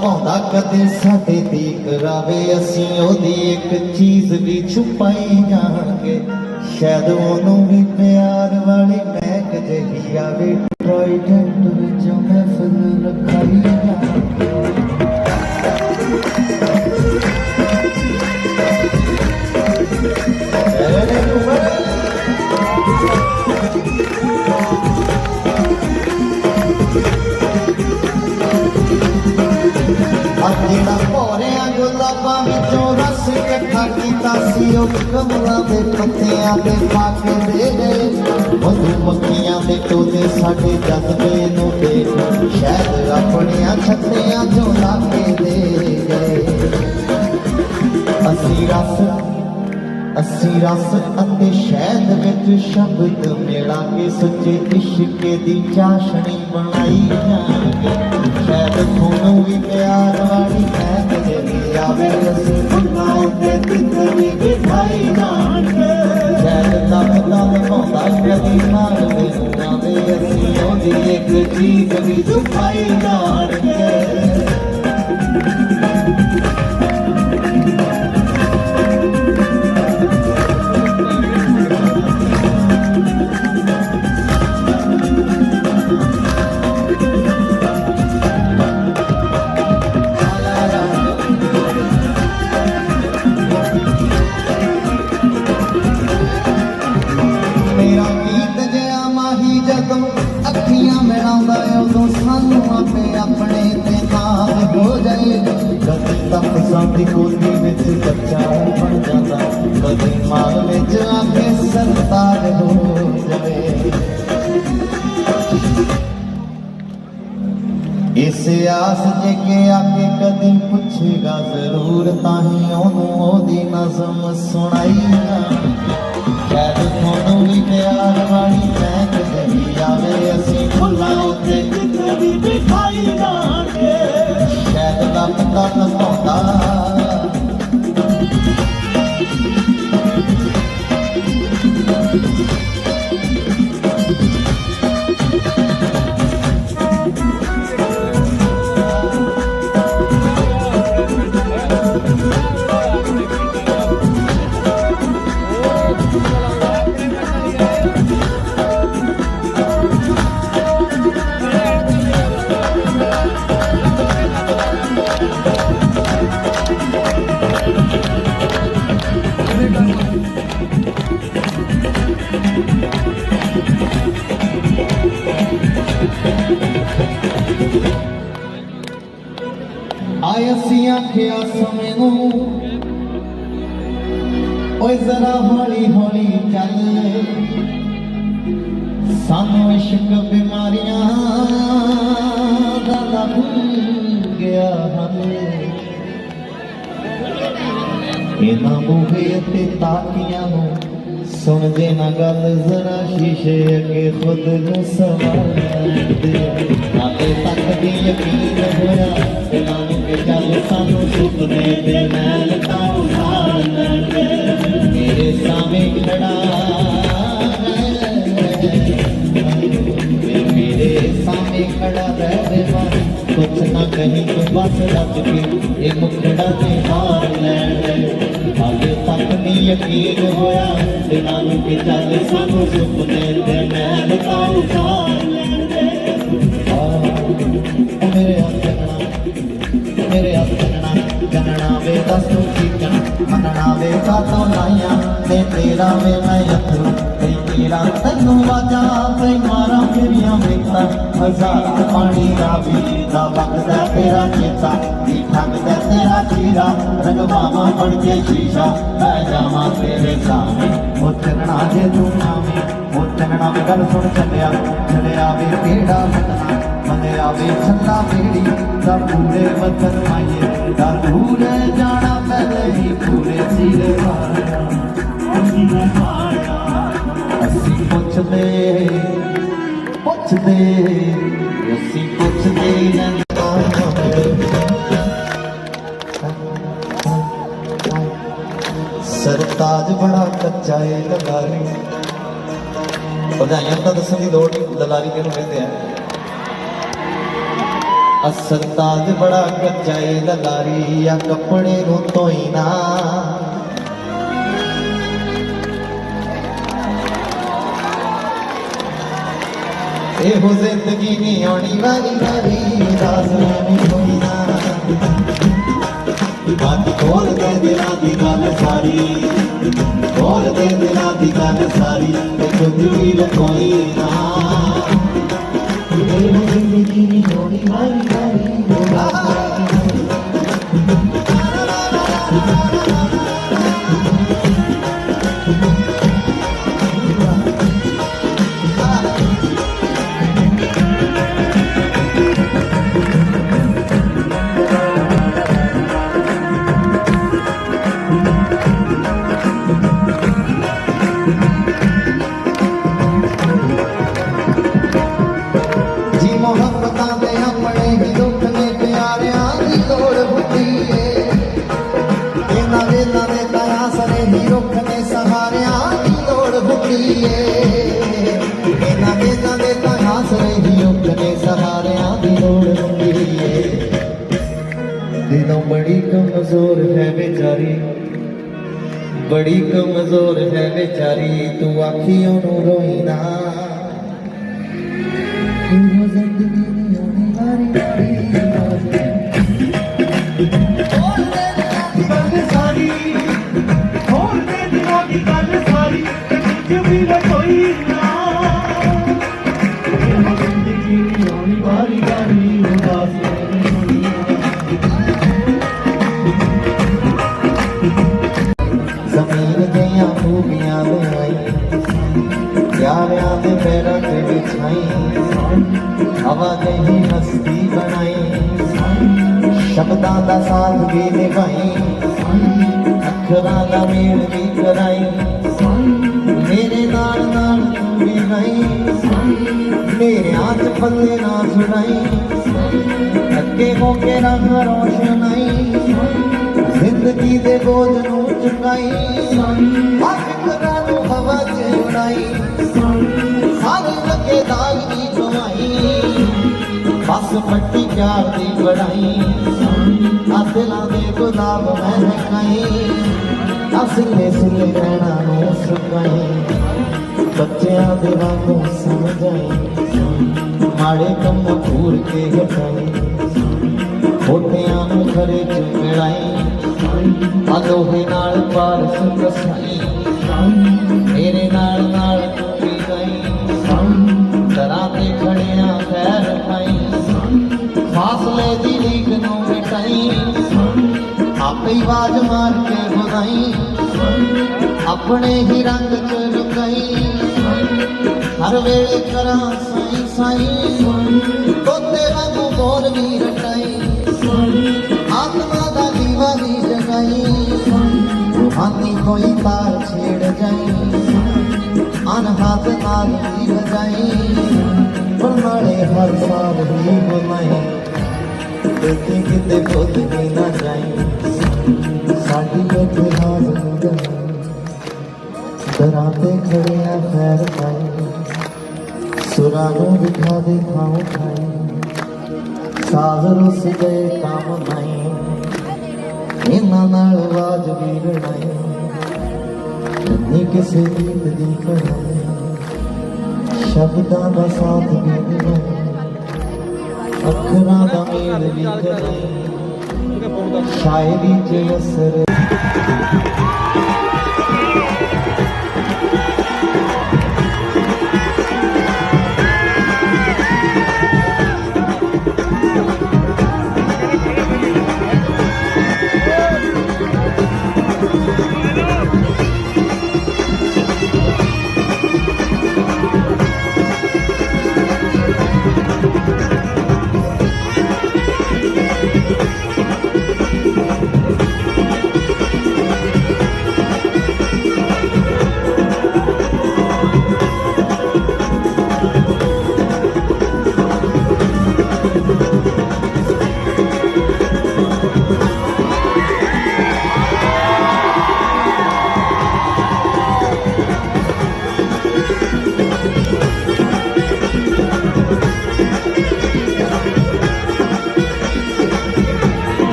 ਕਦੇ ਸਾਡੇ ਦੀ ਕਰਾਵੇ ਅਸੀਂ ਉਹਦੀ ਇੱਕ ਚੀਜ਼ ਵੀ ਛੁਪਾਈ ਜਾਣਗੇ ਸ਼ਾਇਦ ਉਹਨੂੰ ਵੀ ਪਿਆਰ ਵਾਲੀ ਮਹਿਕ ਜਿਹੀ ਆਵੇ ਟ੍ਰਾਈਡੈਂਟ ਵਿੱਚੋਂ ਮਹਿਫਲ ਰਖਾਈ ਉਹ ਕਮਲਾਂ ਦੇ ਪੱਤਿਆਂ ਦੇ ਪਾ ਕੇ ਦੇ ਗਏ ਮਧੂ ਮੱਖੀਆਂ ਦੇ ਟੋਲੇ ਸਾਡੇ ਜਜ਼ਬੇ ਨੂੰ ਦੇਖ ਸ਼ਾਇਦ ਆਪਣੀਆਂ ਛੱਤਿਆਂ ਚੋਂ ਲਾ ਕੇ ਦੇ ਗਏ ਅਸੀਂ ਰਸ ਅਸੀਂ ਰਸ ਅਤੇ ਸ਼ਹਿਦ ਵਿੱਚ ਸ਼ਬਦ ਮਿਲਾ ਕੇ ਸੱਚੇ ਇਸ਼ਕੇ ਦੀ ਚਾਸ਼ਣੀ ਬਣਾਈ ਜਾਵਾਂਗੇ ਸ਼ਾਇਦ ਤੁਹਾਨੂੰ ਵੀ ਪਿਆਰ ਵਾਲੀ ਮਹਿਕ ਜਿਹੜੀ ਆਵੇ ਮਿਲਾਉਂਦਾ ਉਦੋਂ ਸਾਨੂੰ ਆਪੇ ਆਪਣੇ ਤੇ ਨਾਮ ਹੋ ਜਾਏ। ਕਦੇ ਤਪਸਾਂ ਦੀ ਕੋਠੀ ਵਿੱਚ ਬੱਚਾ ਬਣ ਜਾਂਦਾ, ਕਦੇ ਮਾਲ ਵਿੱਚ ਆ ਕੇ ਹੋ ਜਾਵੇ। ਇਸ ਆਸ ਜੇ ਕੇ ਆ ਕੇ ਕਦੀ ਪੁੱਛੇਗਾ ਜ਼ਰੂਰ, ਤਾਂ ਹੀ ਉਹਨੂੰ ਉਹਦੀ ਨਜ਼ਮ ਸੁਣਾਈ। ਅਸੀਂ ਆਖਿਆ ਓਏ ਜ਼ਰਾ ਹੌਲੀ ਹੌਲੀ ਚੱਲ। ਸਾਨੂੰ ਇਸ਼ਕ ਬਿਮਾਰੀਆਂ ਦਾ ਨਾ ਗਿਆ ਹਮੇ ਇਹਨਾਂ ਬੂਹੇ ਤੇ ਤਾਕੀਆਂ ਨੂੰ ਸੁਣ ਜੇ ਨਾ ਗੱਲ, ਜ਼ਰਾ ਸ਼ੀਸ਼ੇ ਅੱਗੇ ਖੁਦ ਨੂੰ ਸਵਾਲਦੇ ਆਪੇ ਤੱਕ ਵੀ ਯਕੀਨ ਹੋਇਆ ਕਿ ਚੱਲ ਸਾਨੂੰ ਸੁਪਨੇ ਦੇ ਨਾਲ ਤਾਂ ਉਠਾ ਲੈਣਗੇ ਮੇਰੇ ਸਾਹਮਣੇ ਖੜਾ ਮੇਰੇ ਸਾਹਮਣੇ ਖੜਾ ਰਹਿ ਦੇਵਾ ਕੁਛ ਨਾ ਕਹੀਂ ਤੂੰ ਬਸ ਰੱਜ ਕੇ। ਇਹ ਮੁਖੜਾ ਤੇ ਹਾਰ ਲੈਣ। ਹਾਲੇ ਤੱਕ ਨਹੀਂ ਯਕੀਨ ਹੋਇਆ। ਦਿਨਾਂ ਨੂੰ ਕਿ ਚੱਲ ਸਾਨੂੰ ਸੁਪਨੇ ਤੇ ਮੈਂ ਤਾਂ ਉਠਾ ਲੈਣ ਦੇ ਆਹ, ਮੇਰੇ ਹੱਥ ਜਗਣਾ ਮੇਰੇ ਹੱਥ ਜਗਣਾ ਵੇ ਦੱਸ ਤੂੰ ਕੀ ਕਹਿਣਾ ਮੰਨਣਾ ਵੇ ਕਾਤੋਂ ਲਾਈਆਂ ਤੇ ਤੇਰਾ ਵੇ ਮੈਂ ਅਥਰੂ ਤੇ ਤੇਰਾ ਤੈਨੂੰ ਵਾਜਾ ਤੇ ਮਾਰਾਂ ਫਿਰੀਆਂ ਵੇਖਾਂ ਹਜ਼ਾਰਾਂ ਪਾਣੀ ਦਾ ਵੀ ਦਾ ਵਕਦਾ ਤੇਰਾ ਚੇਤਾ ਦੀ ਠੱਗਦਾ ਤੇਰਾ ਚੀਰਾ। ਰੰਗਵਾਵਾਂ ਬਣ ਕੇ ਸ਼ੀਸ਼ਾ, ਮੈਂ ਜਾਵਾਂ ਤੇਰੇ ਸਾਹਮਣੇ। ਉਹ ਚੰਗਣਾ ਜੇ ਤੂੰ ਆਵੇਂ ਉਹ ਚੰਗਣਾ ਗੱਲ ਸੁਣ ਦਾ ਵਤਨ ਮਾਈਏ ਦਾ ਪੂਰੇ ਜਾਣਾ ਪਹਿਲੇ ਹੀ ਪੂਰੇ ਸਿਰੇ ਵਾਲਾ ਅਸੀਂ ਪੁੱਛਦੇ ਪੁੱਛਦੇ, ਅਸੀਂ ਪੁੱਛਦੇ ਨਾ ਸਰਤਾਜ ਬੜਾ ਕੱਚਾ ਏ, ਲਲਾਰੀ। ਵਧਾਈਆਂ ਤਾਂ ਦੱਸਣ ਦੀ ਲੋੜ ਨਹੀਂ ਲਲਾਰੀ ਕਿਹਨੂੰ ਕਹਿੰਦੇ ਆ? ਅਸਰਤਾਜ ਬੜਾ ਕੱਚਾ ਏ ਲਲਾਰੀ ਆ, ਕੱਪੜੇ ਨੂੰ ਧੋਈ ਨਾ। ਇਹੋ ਜ਼ਿੰਦਗੀ ਨਹੀਂ ਆਉਣੀ ਵਾਲੀ ਵਾਲੀ ਉਦਾਸ ਨਹੀਂ ਹੋਈ ਨਾ। ਬਾਤ ਖੋਲ ਦੇ ਦਿਲਾਂ ਦੀ ਗੱਲ ਸਾਰੀ, ਖੋਲ ਦੇ ਦਿਲਾਂ ਦੀ ਗੱਲ ਸਾਰੀ, ਤੇ ਕੁਝ ਵੀ ਲਕੋਈ ਨਾ। ਕਮਜ਼ੋਰ ਹੈ ਵਿਚਾਰੀ। ਬੜੀ ਕਮਜ਼ੋਰ ਹੈ ਵਿਚਾਰੀ ਤੂੰ ਆਖੀਆਂ ਨੂੰ ਰੋਈ ਨਾ। ਸ਼ਬਦਾਂ ਦਾ ਸਾਥ ਵੀ ਨਿਭਾਈ ਅੱਖਰਾਂ ਦਾ ਮੇਲ ਵੀ ਕਰਾਈ। ਮੇਰੇ ਨਾਲ ਨਾਲ ਤੂੰ ਵੀ ਗਈ ਮੇਰੇ ਹੱਥ ਪੱਲੇ ਨਾ ਛੁਡਾਈ ਅੱਗੇ ਹੋ ਕੇ ਰੰਗ ਰੋਸ਼ਨਾਈ ਜ਼ਿੰਦਗੀ ਦੇ ਬੋਝ ਨੂੰ ਚੁਕਾਈ। ਫਿਕਰਾਂ ਨੂੰ ਹਵਾ 'ਚ ਉਡਾਈ। ਸਾਰੇ ਲੱਗੇ ਦਾਗ ਦੀ ਬਸ ਪੱਟੀ ਪਿਆਰ ਦੀ ਬੜਾਈ ਆ ਦਿਲਾਂ ਦੇ ਗੁਲਾਬ ਮਹਿਕਾਈ ਅਸਲੇ ਸੁਲੇ ਰਹਿਣਾ ਨੂੰ ਸੁਕਾਈ ਬੱਚਿਆਂ ਦੇ ਵਾਂਗੂ ਸਮਝਾਈ ਮਾੜੇ ਕੰਮ ਭੂਰ ਕੇ ਹਟਾਈ ਹੋਟਿਆਂ ਨੂੰ ਖਰੇ ਚ ਮਿਲਾਈ ਅਦੋਹੇ ਨਾਲ ਪਾਰਸ ਕਸਾਈ ਮੇਰੇ ਨਾਲ ਨਾਲ ਫਾਸਲੇ ਦੀ ਲੀਕ ਨੂੰ ਮਿਟਾਈ। ਆਪੇ ਹੀ ਆਵਾਜ਼ ਮਾਰ ਕੇ ਬੁਲਾਈ ਆਪਣੇ ਹੀ ਰੰਗ ਚ ਰੁਕਾਈ ਹਰ ਵੇਲੇ ਕਰਾਂ ਸਾਈ ਸਾਈ। ਤੋਤੇ ਵਾਂਗੂ ਮੋਰ ਵੀ ਰਟਾਈ। ਆਤਮਾ ਦਾ ਦੀਵਾ ਵੀ ਜਗਾਈ। ਹਾਨੀ ਕੋਈ ਤਾਰ ਛੇੜ ਜਾਈ। ਅਨਹਦ ਨਾਲ ਵੀ ਵਜਾਈ ਬਰਮਾੜੇ ਹਰ ਸਾਲ ਹੀ ਬੁਲਾਈ। ਦੇਖੀ ਕਿਤੇ ਖੁਦ ਵੀ ਨਾ ਜਾਈ ਸਾਡੀ ਇਤਿਹਾਸ ਨੂੰ ਦਰਾਂ ਤੇ ਖੜਿਆ ਖੈਰ ਪਾਈ ਸੁਰਾਂ ਨੂੰ ਦਿਖਾ ਦੇ ਖਾਉ ਖਾਈ ਸਾਜ਼ ਰੁੱਸ ਗਏ ਕੰਮ ਨਹੀਂ ਇਹਨਾਂ ਨਾਲ ਆਵਾਜ਼ ਵੀ ਲੜਾਈ ਨਹੀਂ ਕਿਸੇ ਗੀਤ ਦੀ ਕੜਾਈ ਸ਼ਬਦਾਂ ਦਾ ਸਾਥ ਵੀ ਨਿਭਾਈ ਅੱਖਰਾਂ ਦਾ ਮੇਲ ਵੀ ਕਰਾਈ ਸ਼ਾਇਰੀ ਚ ਅਸਰ